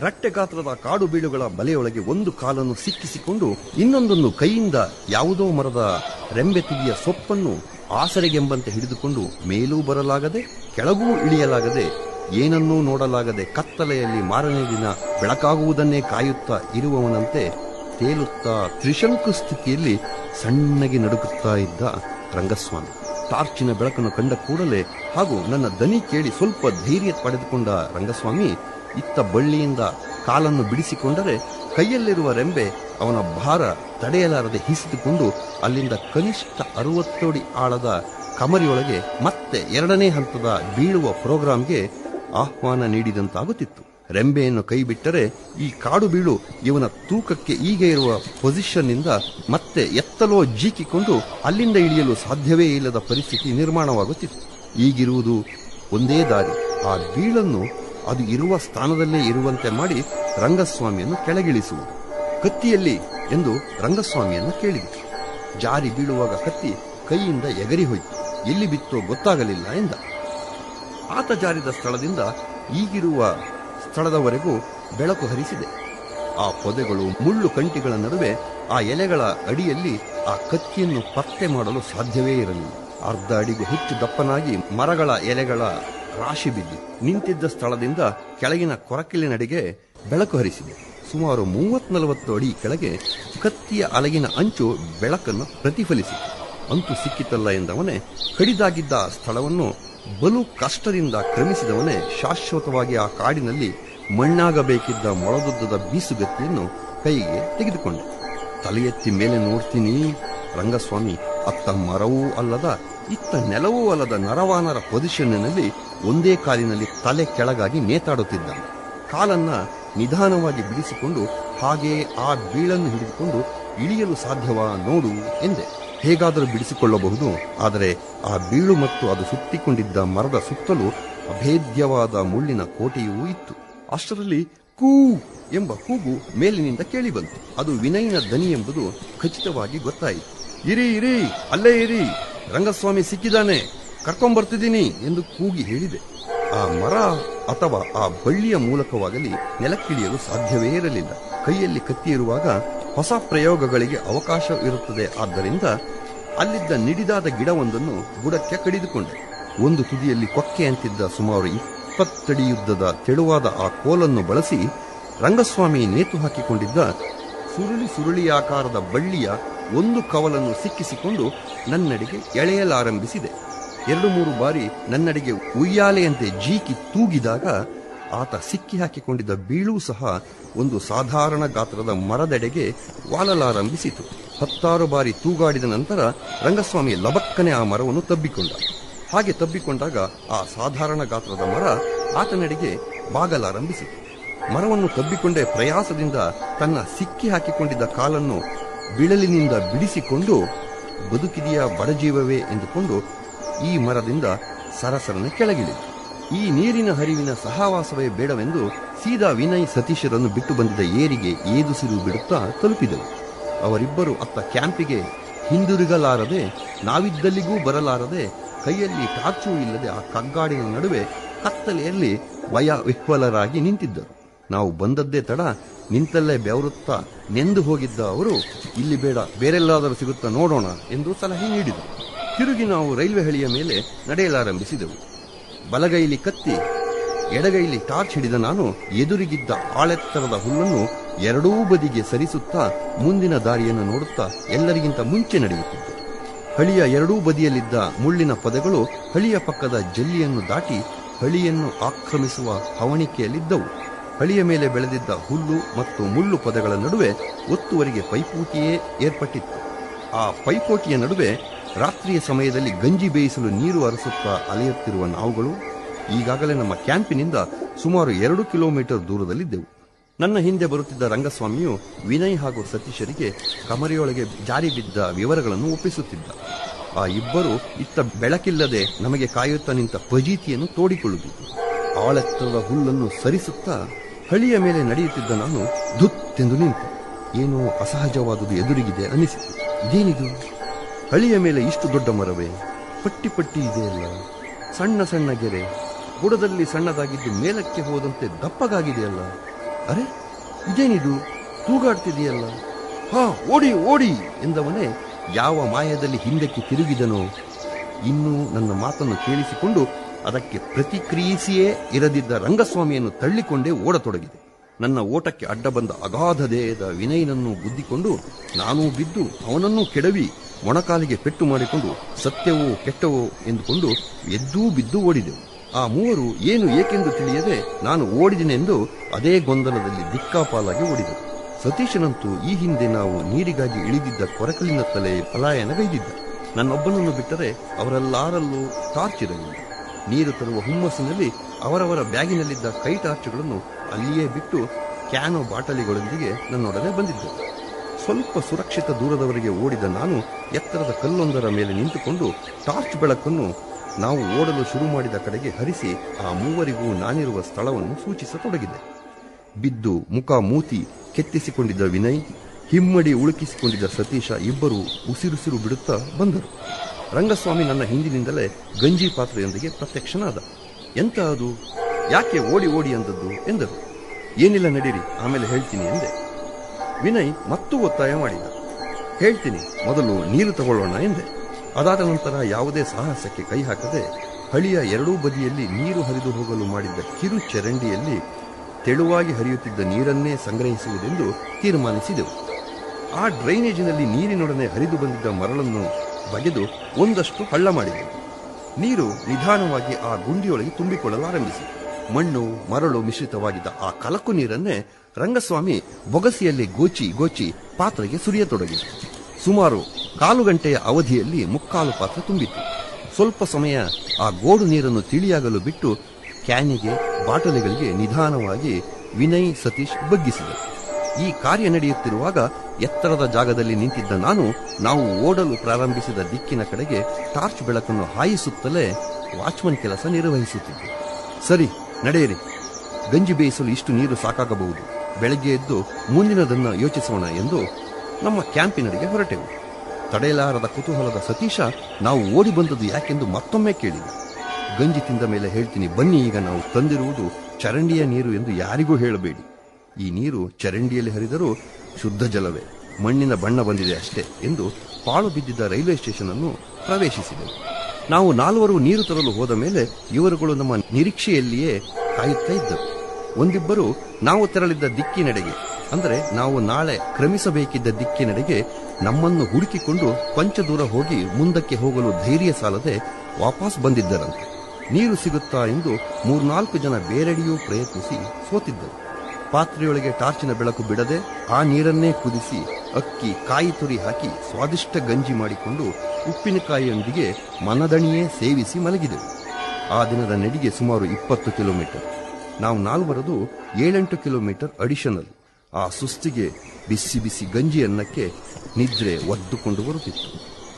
ರಟ್ಟೆ ಗಾತ್ರದ ಕಾಡು ಬೀಳುಗಳ ಬಲೆಯೊಳಗೆ ಒಂದು ಕಾಲನ್ನು ಸಿಕ್ಕಿಸಿಕೊಂಡು ಇನ್ನೊಂದನ್ನು ಕೈಯಿಂದ ಯಾವುದೋ ಮರದ ರೆಂಬೆ ತುದಿಯ ಸೊಪ್ಪನ್ನು ಆಸರೆಗೆಂಬಂತೆ ಹಿಡಿದುಕೊಂಡು ಮೇಲೂ ಬರಲಾಗದೆ ಕೆಳಗೂ ಇಳಿಯಲಾಗದೆ ಏನನ್ನೂ ನೋಡಲಾಗದೆ ಕತ್ತಲೆಯಲ್ಲಿ ಮಾರನೇ ದಿನ ಬೆಳಕಾಗುವುದನ್ನೇ ಕಾಯುತ್ತಾ ಇರುವವನಂತೆ ತೇಲುತ್ತಾ ತ್ರಿಶಂಕು ಸ್ಥಿತಿಯಲ್ಲಿ ಸಣ್ಣಗೆ ನಡುಕುತ್ತಾ ಇದ್ದ ರಂಗಸ್ವಾಮಿ. ಟಾರ್ಚಿನ ಬೆಳಕನ್ನು ಕಂಡ ಕೂಡಲೇ ಹಾಗೂ ನನ್ನ ದನಿ ಕೇಳಿ ಸ್ವಲ್ಪ ಧೈರ್ಯ ಪಡೆದುಕೊಂಡ ರಂಗಸ್ವಾಮಿ ಇತ್ತ ಬಳ್ಳಿಯಿಂದ ಕಾಲನ್ನು ಬಿಡಿಸಿಕೊಂಡರೆ ಕೈಯಲ್ಲಿರುವ ರೆಂಬೆ ಅವನ ಭಾರ ತಡೆಯಲಾರದೆ ಹಿಸಿದುಕೊಂಡು ಅಲ್ಲಿಂದ ಕನಿಷ್ಠ ಅರವತ್ತೋಡಿ ಆಳದ ಕಮರಿಯೊಳಗೆ ಮತ್ತೆ ಎರಡನೇ ಹಂತದ ಬೀಳುವ ಪ್ರೋಗ್ರಾಂಗೆ ಆಹ್ವಾನ ನೀಡಿದಂತಾಗುತ್ತಿತ್ತು. ರೆಂಬೆಯನ್ನು ಕೈ ಬಿಟ್ಟರೆ ಈ ಕಾಡು ಬೀಳು ಇವನ ತೂಕಕ್ಕೆ ಈಗ ಇರುವ ಪೊಸಿಷನ್ನಿಂದ ಮತ್ತೆ ಎತ್ತಲೋ ಜೀಕಿಕೊಂಡು ಅಲ್ಲಿಂದ ಇಳಿಯಲು ಸಾಧ್ಯವೇ ಇಲ್ಲದ ಪರಿಸ್ಥಿತಿ ನಿರ್ಮಾಣವಾಗುತ್ತಿತ್ತು. ಈಗಿರುವುದು ಒಂದೇ ದಾರಿ. ಆ ಬೀಳನ್ನು ಅದು ಇರುವ ಸ್ಥಾನದಲ್ಲೇ ಇರುವಂತೆ ಮಾಡಿ ರಂಗಸ್ವಾಮಿಯನ್ನು ಕೆಳಗಿಳಿಸುವುದು. ಕತ್ತಿಯಲ್ಲಿ ಎಂದು ರಂಗಸ್ವಾಮಿಯನ್ನು ಕೇಳಿದೆ ಜಾರಿ ಬೀಳುವಾಗ ಕತ್ತಿ ಕೈಯಿಂದ ಎಗರಿ ಹೋಯಿತು. ಎಲ್ಲಿ ಬಿತ್ತೋ ಗೊತ್ತಾಗಲಿಲ್ಲ ಎಂದ. ಆತ ಜಾರಿದ ಸ್ಥಳದಿಂದ ಈಗಿರುವ ಸ್ಥಳದವರೆಗೂ ಬೆಳಕು ಹರಿಸಿದೆ. ಆ ಪೊದೆಗಳು ಮುಳ್ಳು ಕಂಟಿಗಳ ನಡುವೆ ಆ ಎಲೆಗಳ ಅಡಿಯಲ್ಲಿ ಆ ಕತ್ತಿಯನ್ನು ಪತ್ತೆ ಮಾಡಲು ಸಾಧ್ಯವೇ ಇರಲಿಲ್ಲ. ಅರ್ಧ ಅಡಿಗೆ ಹೆಚ್ಚು ದಪ್ಪನಾಗಿ ಮರಗಳ ಎಲೆಗಳ ರಾಶಿ ಬಿದ್ದು ನಿಂತಿದ್ದ ಸ್ಥಳದಿಂದ ಕೆಳಗಿನ ಕೊರಕಿಲಿನಡೆಗೆ ಬೆಳಕು ಹರಿಸಿದೆ. ಸುಮಾರು ಮೂವತ್ ನಲವತ್ತು ಅಡಿ ಕೆಳಗೆ ಕತ್ತಿಯ ಅಲಗಿನ ಅಂಚು ಬೆಳಕನ್ನು ಪ್ರತಿಫಲಿಸಿತು. ಅಂತೂ ಸಿಕ್ಕಿತಲ್ಲ ಎಂದವನೇ ಕಡಿದಾಗಿದ್ದ ಸ್ಥಳವನ್ನು ಬಲು ಕಷ್ಟದಿಂದ ಕ್ರಮಿಸಿದವನೇ ಶಾಶ್ವತವಾಗಿ ಆ ಕಾಡಿನಲ್ಲಿ ಮಣ್ಣಾಗಬೇಕಿದ್ದ ಮೊಳದುದ್ದದ ಬೀಸುಗತ್ತಿಯನ್ನು ಕೈಗೆ ತೆಗೆದುಕೊಂಡ. ತಲೆ ಎತ್ತಿ ಮೇಲೆ ನೋಡ್ತೀನಿ, ರಂಗಸ್ವಾಮಿ, ಅತ್ತ ಮರವೂ ಅಲ್ಲದ, ಇತ್ತ ನೆಲವೂ ಅಲ್ಲದ ನರವಾನರ ಪೊಸಿಷನ್ನಿನಲ್ಲಿ ಒಂದೇ ಕಾಲಿನಲ್ಲಿ ತಲೆ ಕೆಳಗಾಗಿ ನೇತಾಡುತ್ತಿದ್ದ. ಕಾಲನ್ನ ನಿಧಾನವಾಗಿ ಬಿಡಿಸಿಕೊಂಡು ಹಾಗೆಯೇ ಆ ಬೀಳನ್ನು ಹಿಡಿದುಕೊಂಡು ಇಳಿಯಲು ಸಾಧ್ಯವಾ ನೋಡು ಎಂದೆ. ಹೇಗಾದರೂ ಬಿಡಿಸಿಕೊಳ್ಳಬಹುದು, ಆದರೆ ಆ ಬೀಳು ಮತ್ತು ಅದು ಸುತ್ತಿಕೊಂಡಿದ್ದ ಮರದ ಸುತ್ತಲೂ ಅಭೇದ್ಯವಾದ ಮುಳ್ಳಿನ ಕೋಟೆಯೂ ಇತ್ತು. ಅಷ್ಟರಲ್ಲಿ ಕೂ ಎಂಬ ಕೂಗು ಮೇಲಿನಿಂದ ಕೇಳಿಬಂತು. ಅದು ವಿನಯನ ದನಿ ಎಂಬುದು ಖಚಿತವಾಗಿ ಗೊತ್ತಾಯಿತು. ಇರಿ ಇರಿ, ಅಲ್ಲೇ ಇರಿ. ರಂಗಸ್ವಾಮಿ ಸಿಕ್ಕಿದಾನೆ ಕರ್ಕೊಂಬರ್ತಿದ್ದೀನಿ ಎಂದು ಕೂಗಿ ಹೇಳಿದೆ. ಆ ಮರ ಅಥವಾ ಆ ಬಳ್ಳಿಯ ಮೂಲಕವಾಗಲಿ ನೆಲಕ್ಕಿಳಿಯಲು ಸಾಧ್ಯವೇ ಇರಲಿಲ್ಲ. ಕೈಯಲ್ಲಿ ಕತ್ತಿ ಇರುವಾಗ ಹೊಸ ಪ್ರಯೋಗಗಳಿಗೆ ಅವಕಾಶ ಇರುತ್ತದೆ. ಆದ್ದರಿಂದ ಅಲ್ಲಿದ್ದ ನಿಡಿದಾದ ಗಿಡವೊಂದನ್ನು ಬುಡಕ್ಕೆ ಕಡಿದುಕೊಂಡೆ. ಒಂದು ತುದಿಯಲ್ಲಿ ಕೊಕ್ಕೆ ಅಂತಿದ್ದ ಸುಮಾರು ಇಪ್ಪತ್ತಡಿಯುದ್ದದ ತೆಳುವಾದ ಆ ಕೋಲನ್ನು ಬಳಸಿ ರಂಗಸ್ವಾಮಿ ನೇತು ಹಾಕಿಕೊಂಡಿದ್ದ ಸುರುಳಿ ಸುರುಳಿಯಾಕಾರದ ಬಳ್ಳಿಯ ಒಂದು ಕವಲನ್ನು ಸಿಕ್ಕಿಸಿಕೊಂಡು ನನ್ನಡೆಗೆ ಎಳೆಯಲಾರಂಭಿಸಿದೆ. ಎರಡು ಮೂರು ಬಾರಿ ನನ್ನಡೆಗೆ ಉಯ್ಯಾಲೆಯಂತೆ ಜೀಕಿ ತೂಗಿದಾಗ ಆತ ಸಿಕ್ಕಿ ಹಾಕಿಕೊಂಡಿದ್ದ ಬೀಳೂ ಸಹ ಒಂದು ಸಾಧಾರಣ ಗಾತ್ರದ ಮರದೆಡೆಗೆ ವಾಲಲಾರಂಭಿಸಿತು. ಹತ್ತಾರು ಬಾರಿ ತೂಗಾಡಿದ ನಂತರ ರಂಗಸ್ವಾಮಿ ಲಬಕ್ಕನೆ ಆ ಮರವನ್ನು ತಬ್ಬಿಕೊಂಡ. ಹಾಗೆ ತಬ್ಬಿಕೊಂಡಾಗ ಆ ಸಾಧಾರಣ ಗಾತ್ರದ ಮರ ಆತನಡೆಗೆ ಬಾಗಲಾರಂಭಿಸಿತು. ಮರವನ್ನು ತಬ್ಬಿಕೊಂಡೇ ಪ್ರಯಾಸದಿಂದ ತನ್ನ ಸಿಕ್ಕಿ ಹಾಕಿಕೊಂಡಿದ್ದ ಕಾಲನ್ನು ಬಿಳಲಿನಿಂದ ಬಿಡಿಸಿಕೊಂಡು ಬದುಕಿದೆಯಾ ಬಡಜೀವವೇ ಎಂದುಕೊಂಡು ಈ ಮರದಿಂದ ಸರಸರನೆ ಕೆಳಗಿಳಿದು ಈ ನೀರಿನ ಹರಿವಿನ ಸಹವಾಸವೇ ಬೇಡವೆಂದು ಸೀದಾ ವಿನಯ್ ಸತೀಶರನ್ನು ಬಿಟ್ಟು ಬಂದಿದ್ದ ಏರಿಗೆ ಏದುಸಿರು ಬಿಡುತ್ತಾ ತಲುಪಿದವು ಅವರಿಬ್ಬರು ಅತ್ತ ಕ್ಯಾಂಪಿಗೆ ಹಿಂದಿರುಗಲಾರದೆ, ನಾವಿದ್ದಲ್ಲಿಗೂ ಬರಲಾರದೆ, ಕೈಯಲ್ಲಿ ಟಾರ್ಚು ಇಲ್ಲದೆ ಆ ಕಗ್ಗಾಡಿನ ನಡುವೆ ಕತ್ತಲೆಯಲ್ಲಿ ವಯ ವಿಹ್ವಲರಾಗಿ ನಿಂತಿದ್ದರು. ನಾವು ಬಂದದ್ದೇ ತಡ ನಿಂತಲ್ಲೇ ಬೆವರುತ್ತಾ ನೆಂದು ಹೋಗಿದ್ದ ಅವರು, ಇಲ್ಲಿ ಬೇಡ, ಬೇರೆಲ್ಲಾದರೂ ಸಿಗುತ್ತಾ ನೋಡೋಣ ಎಂದು ಸಲಹೆ ನೀಡಿದರು. ತಿರುಗಿ ನಾವು ರೈಲ್ವೆ ಹಳಿಯ ಮೇಲೆ ನಡೆಯಲಾರಂಭಿಸಿದೆವು. ಬಲಗೈಲಿ ಕತ್ತಿ, ಎಡಗೈಲಿ ಟಾರ್ಚ್ ಹಿಡಿದ ನಾನು ಎದುರಿಗಿದ್ದ ಆಳೆತ್ತರದ ಹುಲ್ಲನ್ನು ಎರಡೂ ಬದಿಗೆ ಸರಿಸುತ್ತಾ ಮುಂದಿನ ದಾರಿಯನ್ನು ನೋಡುತ್ತಾ ಎಲ್ಲರಿಗಿಂತ ಮುಂಚೆ ನಡೆಯುತ್ತಿದ್ದೆ. ಹಳಿಯ ಎರಡೂ ಬದಿಯಲ್ಲಿದ್ದ ಮುಳ್ಳಿನ ಪದಗಳು ಹಳಿಯ ಪಕ್ಕದ ಜಲ್ಲಿಯನ್ನು ದಾಟಿ ಹಳಿಯನ್ನು ಆಕ್ರಮಿಸುವ ಹವಣಿಕೆಯಲ್ಲಿದ್ದವು. ಹಳಿಯ ಮೇಲೆ ಬೆಳೆದಿದ್ದ ಹುಲ್ಲು ಮತ್ತು ಮುಳ್ಳು ಪದಗಳ ನಡುವೆ ಒತ್ತುವರಿಗೆ ಪೈಪೋಟಿಯೇ ಏರ್ಪಟ್ಟಿತ್ತು. ಆ ಪೈಪೋಟಿಯ ನಡುವೆ ರಾತ್ರಿಯ ಸಮಯದಲ್ಲಿ ಗಂಜಿ ಬೇಯಿಸಲು ನೀರು ಅರಸುತ್ತಾ ಅಲೆಯುತ್ತಿರುವ ನಾವುಗಳು ಈಗಾಗಲೇ ನಮ್ಮ ಕ್ಯಾಂಪಿನಿಂದ ಸುಮಾರು ಎರಡು ಕಿಲೋಮೀಟರ್ ದೂರದಲ್ಲಿದ್ದೆವು. ನನ್ನ ಹಿಂದೆ ಬರುತ್ತಿದ್ದ ರಂಗಸ್ವಾಮಿಯು ವಿನಯ್ ಹಾಗೂ ಸತೀಶರಿಗೆ ಕಮರೆಯೊಳಗೆ ಜಾರಿ ಬಿದ್ದ ವಿವರಗಳನ್ನು ಒಪ್ಪಿಸುತ್ತಿದ್ದ. ಆ ಇಬ್ಬರು ಇತ್ತ ಬೆಳಕಿಲ್ಲದೆ ನಮಗೆ ಕಾಯುತ್ತಾ ನಿಂತ ಪ್ರಜೀತಿಯನ್ನು ತೋಡಿಕೊಳ್ಳುತ್ತಿದ್ದರು ಆಳೆತ್ತರದ ಹುಲ್ಲನ್ನು ಸರಿಸುತ್ತಾ ಹಳಿಯ ಮೇಲೆ ನಡೆಯುತ್ತಿದ್ದ ನಾನು ಧುತ್ತೆಂದು ನಿಂತು. ಏನೋ ಅಸಹಜವಾದುದು ಎದುರಿಗಿದೆ ಅನಿಸಿತು ಇದೇನಿದು? ಹಳಿಯ ಮೇಲೆ ಇಷ್ಟು ದೊಡ್ಡ ಮರವೇ? ಪಟ್ಟಿ ಪಟ್ಟಿ ಇದೆಯಲ್ಲ. ಸಣ್ಣ ಸಣ್ಣ ಗೆರೆ. ಬುಡದಲ್ಲಿ ಸಣ್ಣದಾಗಿದ್ದು ಮೇಲಕ್ಕೆ ಹೋದಂತೆ ದಪ್ಪಗಾಗಿದೆಯಲ್ಲ. ಅರೆ, ಇದೇನಿದು? ತೂಗಾಡ್ತಿದೆಯಲ್ಲ ಹಾ, ಓಡಿ ಓಡಿ ಎಂದವನೇ ಯಾವ ಮಾಯದಲ್ಲಿ ಹಿಂದಕ್ಕೆ ತಿರುಗಿದನೋ. ಇನ್ನೂ ನನ್ನ ಮಾತನ್ನು ಕೇಳಿಸಿಕೊಂಡು ಅದಕ್ಕೆ ಪ್ರತಿಕ್ರಿಯಿಸಿಯೇ ಇರದಿದ್ದ ರಂಗಸ್ವಾಮಿಯನ್ನು ತಳ್ಳಿಕೊಂಡೇ ಓಡತೊಡಗಿದೆ. ನನ್ನ ಓಟಕ್ಕೆ ಅಡ್ಡ ಬಂದ ಅಗಾಧ ದೇಹದ ವಿನಯನನ್ನು ಗುದ್ದಿಕೊಂಡು ನಾನೂ ಬಿದ್ದು ಅವನನ್ನೂ ಕೆಡವಿ ಮೊಣಕಾಲಿಗೆ ಪೆಟ್ಟು ಮಾಡಿಕೊಂಡು ಸತ್ಯವೋ ಕೆಟ್ಟವೋ ಎಂದುಕೊಂಡು ಎದ್ದೂ ಬಿದ್ದು ಓಡಿದೆವು. ಆ ಮೂವರು ಏನು ಏಕೆಂದು ತಿಳಿಯದೆ ನಾನು ಓಡಿದೆನೆಂದು ಅದೇ ಗೊಂದಲದಲ್ಲಿ ದಿಕ್ಕಾಪಾಲಾಗಿ ಓಡಿದೆವು ಸತೀಶನಂತೂ ಈ ಹಿಂದೆ ನಾವು ನೀರಿಗಾಗಿ ಇಳಿದಿದ್ದ ಕೊರಕಲಿನ ತಲೆ ಪಲಾಯನಗೈದಿದ್ದ. ನನ್ನೊಬ್ಬನನ್ನು ಬಿಟ್ಟರೆ ಅವರೆಲ್ಲಾರಲ್ಲೂ ಟಾರ್ಚ್ ಇರಲಿಲ್ಲ. ನೀರು ತರುವ ಹುಮ್ಮಸ್ಸಿನಲ್ಲಿ ಅವರವರ ಬ್ಯಾಗಿನಲ್ಲಿದ್ದ ಕೈ ಟಾರ್ಚ್ಗಳನ್ನು ಅಲ್ಲಿಯೇ ಬಿಟ್ಟು ಕ್ಯಾನೋ ಬಾಟಲಿಗಳೊಂದಿಗೆ ನನ್ನೊಡನೆ ಬಂದಿದ್ದರು. ಸ್ವಲ್ಪ ಸುರಕ್ಷಿತ ದೂರದವರೆಗೆ ಓಡಿದ ನಾನು ಎತ್ತರದ ಕಲ್ಲೊಂದರ ಮೇಲೆ ನಿಂತುಕೊಂಡು ಟಾರ್ಚ್ ಬೆಳಕನ್ನು ನಾವು ಓಡಲು ಶುರು ಮಾಡಿದ ಕಡೆಗೆ ಹರಿಸಿ ಆ ಮೂವರಿಗೂ ನಾನಿರುವ ಸ್ಥಳವನ್ನು ಸೂಚಿಸತೊಡಗಿದೆ ಬಿದ್ದು ಮುಖ ಮೂತಿ ಕೆತ್ತಿಸಿಕೊಂಡಿದ್ದ ವಿನಯ್, ಹಿಮ್ಮಡಿ ಉಳುಕಿಸಿಕೊಂಡಿದ್ದ ಸತೀಶ ಇಬ್ಬರು ಉಸಿರುಸಿರು ಬಿಡುತ್ತಾ ಬಂದರು. ರಂಗಸ್ವಾಮಿ ನನ್ನ ಹಿಂದಿನಿಂದಲೇ ಗಂಜಿ ಪಾತ್ರೆಯೊಂದಿಗೆ ಪ್ರತ್ಯಕ್ಷನಾದ. ಎಂತ ಅದು? ಯಾಕೆ ಓಡಿ ಓಡಿ ಅಂದದ್ದು? ಎಂದರು. ಏನಿಲ್ಲ ನಡೀರಿ, ಆಮೇಲೆ ಹೇಳ್ತೀನಿ ಎಂದೆ. ವಿನಯ್, ಮತ್ತೂ ಒತ್ತಾಯ ಮಾಡಿದ. ಹೇಳ್ತೀನಿ, ಮೊದಲು ನೀರು ತಗೊಳ್ಳೋಣ ಎಂದೆ. ಅದಾದ ನಂತರ ಯಾವುದೇ ಸಾಹಸಕ್ಕೆ ಕೈ ಹಾಕದೆ ಹಳಿಯ ಎರಡೂ ಬದಿಯಲ್ಲಿ ನೀರು ಹರಿದು ಹೋಗಲು ಮಾಡಿದ್ದ ಕಿರು ಚರಂಡಿಯಲ್ಲಿ ತೆಳುವಾಗಿ ಹರಿಯುತ್ತಿದ್ದ ನೀರನ್ನೇ ಸಂಗ್ರಹಿಸುವುದೆಂದು ತೀರ್ಮಾನಿಸಿದೆವು. ಆ ಡ್ರೈನೇಜಿನಲ್ಲಿ ನೀರಿನೊಡನೆ ಹರಿದು ಬಂದಿದ್ದ ಮರಳನ್ನು ಬಗೆದು ಒಂದಷ್ಟು ಹಳ್ಳ ಮಾಡಿದೆ ನೀರು ನಿಧಾನವಾಗಿ ಆ ಗುಂಡಿಯೊಳಗೆ ತುಂಬಿಕೊಳ್ಳಲಾರಂಭಿಸಿ ಮಣ್ಣು, ಮರಳು ಮಿಶ್ರಿತವಾಗಿದ್ದ ಆ ಕಲಕು ನೀರನ್ನೇ ರಂಗಸ್ವಾಮಿ ಬೊಗಸಿಯಲ್ಲಿ ಗೋಚಿ ಗೋಚಿ ಪಾತ್ರೆಗೆ ಸುರಿಯತೊಡಗಿದ. ಸುಮಾರು ಕಾಲು ಗಂಟೆಯ ಅವಧಿಯಲ್ಲಿ ಮುಕ್ಕಾಲು ಪಾತ್ರೆ ತುಂಬಿತು ಸ್ವಲ್ಪ ಸಮಯ ಆ ಗೋಡು ನೀರನ್ನು ತಿಳಿಯಾಗಲು ಬಿಟ್ಟು ಕ್ಯಾನಿಗೆ, ಬಾಟಲಿಗಳಿಗೆ ನಿಧಾನವಾಗಿ ವಿನಯ್ ಸತೀಶ್ ಬಗ್ಗಿಸಿದರು. ಈ ಕಾರ್ಯ ನಡೆಯುತ್ತಿರುವಾಗ ಎತ್ತರದ ಜಾಗದಲ್ಲಿ ನಿಂತಿದ್ದ ನಾನು, ನಾವು ಓಡಲು ಪ್ರಾರಂಭಿಸಿದ ದಿಕ್ಕಿನ ಕಡೆಗೆ ಟಾರ್ಚ್ ಬೆಳಕನ್ನು ಹಾಯಿಸುತ್ತಲೇ ವಾಚ್ಮನ್ ಕೆಲಸ ನಿರ್ವಹಿಸುತ್ತಿದ್ದೆ. ಸರಿ, ನಡೆಯಿರಿ. ಗಂಜಿ ಬೇಯಿಸಲು ಇಷ್ಟು ನೀರು ಸಾಕಾಗಬಹುದು. ಬೆಳಗ್ಗೆ ಎದ್ದು ಮುಂದಿನದನ್ನು ಯೋಚಿಸೋಣ ಎಂದು ನಮ್ಮ ಕ್ಯಾಂಪಿನಡೆಗೆ ಹೊರಟೆವು. ತಡೆಯಲಾರದ ಕುತೂಹಲದ ಸತೀಶ ನಾವು ಓಡಿ ಬಂದದ್ದು ಯಾಕೆಂದು ಮತ್ತೊಮ್ಮೆ ಕೇಳಿದೆ. ಗಂಜಿ ತಿಂದ ಮೇಲೆ ಹೇಳ್ತೀನಿ, ಬನ್ನಿ, ಈಗ ನಾವು ತಂದಿರುವುದು ಚರಂಡಿಯ ನೀರು ಎಂದು ಯಾರಿಗೂ ಹೇಳಬೇಡಿ. ಈ ನೀರು ಚರಂಡಿಯಲ್ಲಿ ಹರಿದರೂ ಶುದ್ಧ ಜಲವೇ, ಮಣ್ಣಿನ ಬಣ್ಣ ಬಂದಿದೆ ಅಷ್ಟೇ ಎಂದು ಪಾಳು ಬಿದ್ದಿದ್ದ ರೈಲ್ವೆ ಸ್ಟೇಷನ್ ಅನ್ನು ಪ್ರವೇಶಿಸಿದೆವು. ನಾವು ನಾಲ್ವರು ನೀರು ತರಲು ಹೋದ ಮೇಲೆ ಇವರುಗಳು ನಮ್ಮ ನಿರೀಕ್ಷೆಯಲ್ಲಿಯೇ ಕಾಯುತ್ತಾ ಇದ್ದರು. ಒಂದಿಬ್ಬರು ನಾವು ತೆರಳಿದ್ದ ದಿಕ್ಕಿನೆಡೆಗೆ, ಅಂದರೆ ನಾವು ನಾಳೆ ಕ್ರಮಿಸಬೇಕಿದ್ದ ದಿಕ್ಕಿನೆಡೆಗೆ ನಮ್ಮನ್ನು ಹುಡುಕಿಕೊಂಡು ಕೊಂಚ ದೂರ ಹೋಗಿ ಮುಂದಕ್ಕೆ ಹೋಗಲು ಧೈರ್ಯ ಸಾಲದೆ ವಾಪಸ್ ಬಂದಿದ್ದರಂತೆ. ನೀರು ಸಿಗುತ್ತಾ ಎಂದು ಮೂರ್ನಾಲ್ಕು ಜನ ಬೇರೆಡೆಯೂ ಪ್ರಯತ್ನಿಸಿ ಸೋತಿದ್ದರು. ಪಾತ್ರೆಯೊಳಗೆ ಟಾರ್ಚಿನ ಬೆಳಕು ಬಿಡದೆ ಆ ನೀರನ್ನೇ ಕುದಿಸಿ ಅಕ್ಕಿ ಕಾಯಿ ತುರಿ ಹಾಕಿ ಸ್ವಾದಿಷ್ಟ ಗಂಜಿ ಮಾಡಿಕೊಂಡು ಉಪ್ಪಿನಕಾಯಿಯೊಂದಿಗೆ ಮನದಣಿಯೇ ಸೇವಿಸಿ ಮಲಗಿದೆವು. ಆ ದಿನದ ನಡಿಗೆ ಸುಮಾರು ಇಪ್ಪತ್ತು ಕಿಲೋಮೀಟರ್. ನಾವು ನಾಲ್ವರದು ಏಳೆಂಟು ಕಿಲೋಮೀಟರ್ ಅಡಿಷನಲ್. ಆ ಸುಸ್ತಿಗೆ ಬಿಸಿ ಬಿಸಿ ಗಂಜಿ ಅನ್ನಕ್ಕೆ ನಿದ್ರೆ ಒದ್ದುಕೊಂಡು ಬರುತ್ತಿತ್ತು.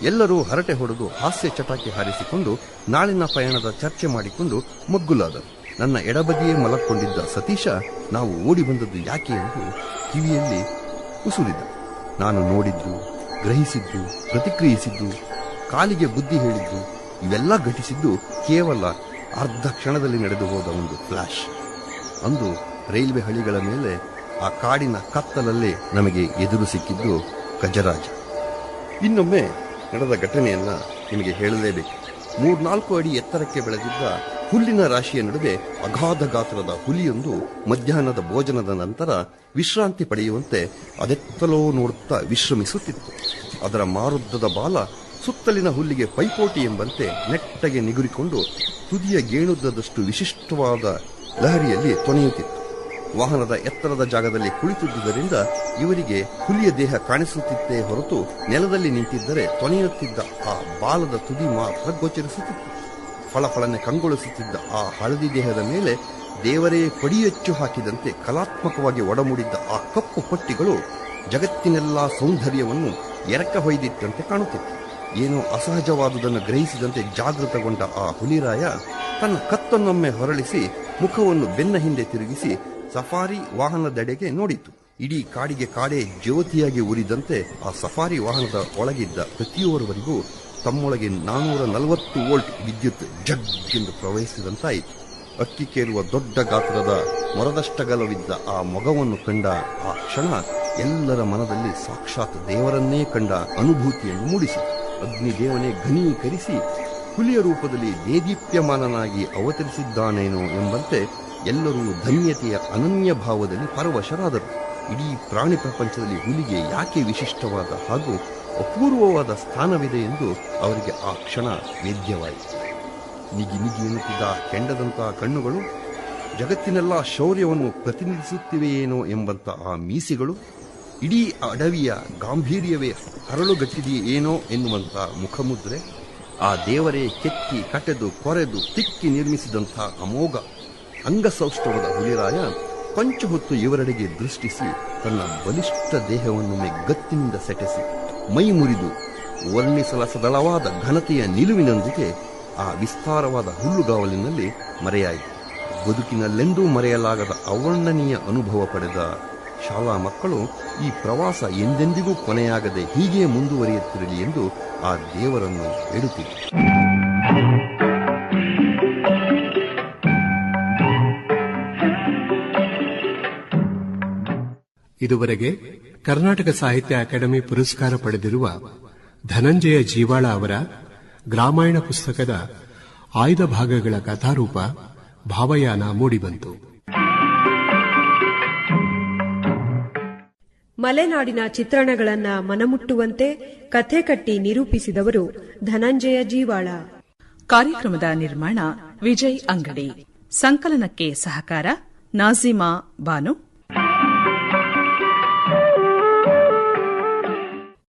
ಎಲ್ಲರೂ ಹರಟೆ ಹೊಡೆದು ಹಾಸ್ಯ ಚಟಾಕಿ ಹಾರಿಸಿಕೊಂಡು ನಾಳಿನ ಪಯಣದ ಚರ್ಚೆ ಮಾಡಿಕೊಂಡು ಮಗ್ಗುಲಾದರು. ನನ್ನ ಎಡಬದಿಯೇ ಮಲಕ್ಕೊಂಡಿದ್ದ ಸತೀಶ ನಾವು ಓಡಿ ಬಂದದ್ದು ಯಾಕೆ ಎಂದು ಕಿವಿಯಲ್ಲಿ ಉಸುರಿದ. ನಾನು ನೋಡಿದ್ದು, ಗ್ರಹಿಸಿದ್ದು, ಪ್ರತಿಕ್ರಿಯಿಸಿದ್ದು, ಕಾಲಿಗೆ ಬುದ್ಧಿ ಹೇಳಿದ್ದು, ಇವೆಲ್ಲ ಘಟಿಸಿದ್ದು ಕೇವಲ ಅರ್ಧ ಕ್ಷಣದಲ್ಲಿ ನಡೆದು ಹೋದ ಒಂದು ಫ್ಲಾಶ್. ಅಂದು ರೈಲ್ವೆ ಹಳಿಗಳ ಮೇಲೆ ಆ ಕಾಡಿನ ಕತ್ತಲಲ್ಲಿ ನಮಗೆ ಎದುರು ಸಿಕ್ಕಿದ್ದು ಗಜರಾಜ. ಇನ್ನೊಮ್ಮೆ ನಡೆದ ಘಟನೆಯನ್ನು ನಿಮಗೆ ಹೇಳಲೇಬೇಕು. ಮೂರ್ನಾಲ್ಕು ಅಡಿ ಎತ್ತರಕ್ಕೆ ಬೆಳೆದಿದ್ದ ಹುಲ್ಲಿನ ರಾಶಿಯ ನಡುವೆ ಅಗಾಧ ಗಾತ್ರದ ಹುಲಿಯೊಂದು ಮಧ್ಯಾಹ್ನದ ಭೋಜನದ ನಂತರ ವಿಶ್ರಾಂತಿ ಪಡೆಯುವಂತೆ ಅದೆತ್ತಲೋ ನೋಡುತ್ತಾ ವಿಶ್ರಮಿಸುತ್ತಿತ್ತು. ಅದರ ಮಾರುದ್ದದ ಬಾಲ ಸುತ್ತಲಿನ ಹುಲ್ಲಿಗೆ ಪೈಪೋಟಿ ಎಂಬಂತೆ ನೆಟ್ಟಗೆ ನಿಗುರಿಕೊಂಡು ತುದಿಯ ಗೇಣುದ್ದದಷ್ಟು ವಿಶಿಷ್ಟವಾದ ಲಹರಿಯಲ್ಲಿ ತೊನೆಯುತ್ತಿತ್ತು. ವಾಹನದ ಎತ್ತರದ ಜಾಗದಲ್ಲಿ ಕುಳಿತಿದ್ದುದರಿಂದ ಇವರಿಗೆ ಹುಲಿಯ ದೇಹ ಕಾಣಿಸುತ್ತಿತ್ತೇ ಹೊರತು ನೆಲದಲ್ಲಿ ನಿಂತಿದ್ದರೆ ತೊನೆಯುತ್ತಿದ್ದ ಆ ಬಾಲದ ತುದಿ ಮಾತ್ರ ಗೋಚರಿಸುತ್ತಿತ್ತು. ಫಳಫಳನೆ ಕಂಗೊಳಿಸುತ್ತಿದ್ದ ಆ ಹಳದಿ ದೇಹದ ಮೇಲೆ ದೇವರೇ ಪಡಿಯಚ್ಚು ಹಾಕಿದಂತೆ ಕಲಾತ್ಮಕವಾಗಿ ಒಡಮೂಡಿದ್ದ ಆ ಕಪ್ಪು ಪಟ್ಟಿಗಳು ಜಗತ್ತಿನೆಲ್ಲಾ ಸೌಂದರ್ಯವನ್ನು ಎರಕ ಹೊಯ್ದಿತ್ತಂತೆ ಕಾಣುತ್ತಿತ್ತು. ಏನೋ ಅಸಹಜವಾದುದನ್ನು ಗ್ರಹಿಸಿದಂತೆ ಜಾಗೃತಗೊಂಡ ಆ ಹುಲಿರಾಯ ತನ್ನ ಕತ್ತನ್ನೊಮ್ಮೆ ಹೊರಳಿಸಿ ಮುಖವನ್ನು ಬೆನ್ನ ಹಿಂದೆ ತಿರುಗಿಸಿ ಸಫಾರಿ ವಾಹನದೆಡೆಗೆ ನೋಡಿತು. ಇಡೀ ಕಾಡಿಗೆ ಕಾಡೇ ಜ್ಯೋತಿಯಾಗಿ ಉರಿದಂತೆ ಆ ಸಫಾರಿ ವಾಹನದ ಒಳಗಿದ್ದ ಪ್ರತಿಯೋರ್ವರಿಗೂ ತಮ್ಮೊಳಗೆ ನಾನೂರ ನಲವತ್ತು ವೋಲ್ಟ್ ವಿದ್ಯುತ್ ಜಗ್ ಎಂದು ಪ್ರವಹಿಸಿದಂತಾಯಿತು. ಅಕ್ಕಿ ಕೇರುವ ದೊಡ್ಡ ಗಾತ್ರದ ಮರದಷ್ಟಗಲವಿದ್ದ ಆ ಮೊಗವನ್ನು ಕಂಡ ಆ ಕ್ಷಣ ಎಲ್ಲರ ಮನದಲ್ಲಿ ಸಾಕ್ಷಾತ್ ದೇವರನ್ನೇ ಕಂಡ ಅನುಭೂತಿಯನ್ನು ಮೂಡಿಸಿತು. ಅಗ್ನಿದೇವನೇ ಘನೀಕರಿಸಿ ಹುಲಿಯ ರೂಪದಲ್ಲಿ ದೇದೀಪ್ಯಮಾನನಾಗಿ ಅವತರಿಸಿದ್ದಾನೇನೋ ಎಂಬಂತೆ ಎಲ್ಲರೂ ಧನ್ಯತೆಯ ಅನನ್ಯ ಭಾವದಲ್ಲಿ ಪರವಶರಾದರು. ಇಡೀ ಪ್ರಾಣಿ ಪ್ರಪಂಚದಲ್ಲಿ ಹುಲಿಗೆ ಯಾಕೆ ವಿಶಿಷ್ಟವಾದ ಹಾಗೂ ಅಪೂರ್ವವಾದ ಸ್ಥಾನವಿದೆ ಎಂದು ಅವರಿಗೆ ಆ ಕ್ಷಣ ವೇದ್ಯವಾಯಿತು. ನಿಗಿ ನಿಗಿ ಎನ್ನುತ್ತಿದ್ದ ಕೆಂಡದಂತಹ ಕಣ್ಣುಗಳು ಜಗತ್ತಿನೆಲ್ಲ ಶೌರ್ಯವನ್ನು ಪ್ರತಿನಿಧಿಸುತ್ತಿವೆಯೇನೋ ಎಂಬಂಥ ಆ ಮೀಸೆಗಳು ಇಡೀ ಅಡವಿಯ ಗಾಂಭೀರ್ಯವೇ ಹರಳುಗಟ್ಟಿದೆಯೇನೋ ಎನ್ನುವಂತ ಮುಖಮುದ್ರೆ, ಆ ದೇವರೇ ಕೆತ್ತಿ ಕಟೆದು ಕೊರೆದು ತಿಕ್ಕಿ ನಿರ್ಮಿಸಿದಂಥ ಅಮೋಘ ಅಂಗಸೌಷ್ಠವದ ಹುಲಿರಾಯ ಕೊಂಚ ಹೊತ್ತು ಇವರೆಡೆಗೆ ದೃಷ್ಟಿಸಿ ತನ್ನ ಬಲಿಷ್ಠ ದೇಹವನ್ನೊಮ್ಮೆ ಗತ್ತಿನಿಂದ ಸೆಟೆಸಿ, ಮೈ ಮುರಿದು ವರ್ಣಿಸಲಸದಳವಾದ ಘನತೆಯ ನಿಲುವಿನೊಂದಿಗೆ ಆ ವಿಸ್ತಾರವಾದ ಹುಲ್ಲುಗಾವಲಿನಲ್ಲಿ ಮರೆಯಾಯಿತು. ಬದುಕಿನಲ್ಲೆಂದೂ ಮರೆಯಲಾಗದ ಅವರ್ಣನೀಯ ಅನುಭವ ಪಡೆದ ಶಾಲಾ ಮಕ್ಕಳು ಈ ಪ್ರವಾಸ ಎಂದೆಂದಿಗೂ ಕೊನೆಯಾಗದೆ ಹೀಗೆ ಮುಂದುವರಿಯುತ್ತಿರಲಿ ಎಂದು ಆ ದೇವರನ್ನು ಹೇಳುತ್ತಿದೆ ಇದುವರೆಗೆ ಕರ್ನಾಟಕ ಸಾಹಿತ್ಯ ಅಕಾಡೆಮಿ ಪುರಸ್ಕಾರ ಪಡೆದಿರುವ ಧನಂಜಯ ಜೀವಾಳ ಅವರ ಗ್ರಾಮಾಯಣ ಪುಸ್ತಕದ ಆಯ್ದ ಭಾಗಗಳ ಕಥಾರೂಪ ಭಾವಯಾನ ಮೂಡಿಬಂತು. ಮಲೆನಾಡಿನ ಚಿತ್ರಣಗಳನ್ನ ಮನಮುಟ್ಟುವಂತೆ ಕಥೆ ಕಟ್ಟಿ ನಿರೂಪಿಸಿದವರು ಧನಂಜಯ ಜೀವಾಳ. ಕಾರ್ಯಕ್ರಮದ ನಿರ್ಮಾಣ ವಿಜಯ್ ಅಂಗಡಿ. ಸಂಕಲನಕ್ಕೆ ಸಹಕಾರ ನಾಜಿಮಾ ಬಾನು.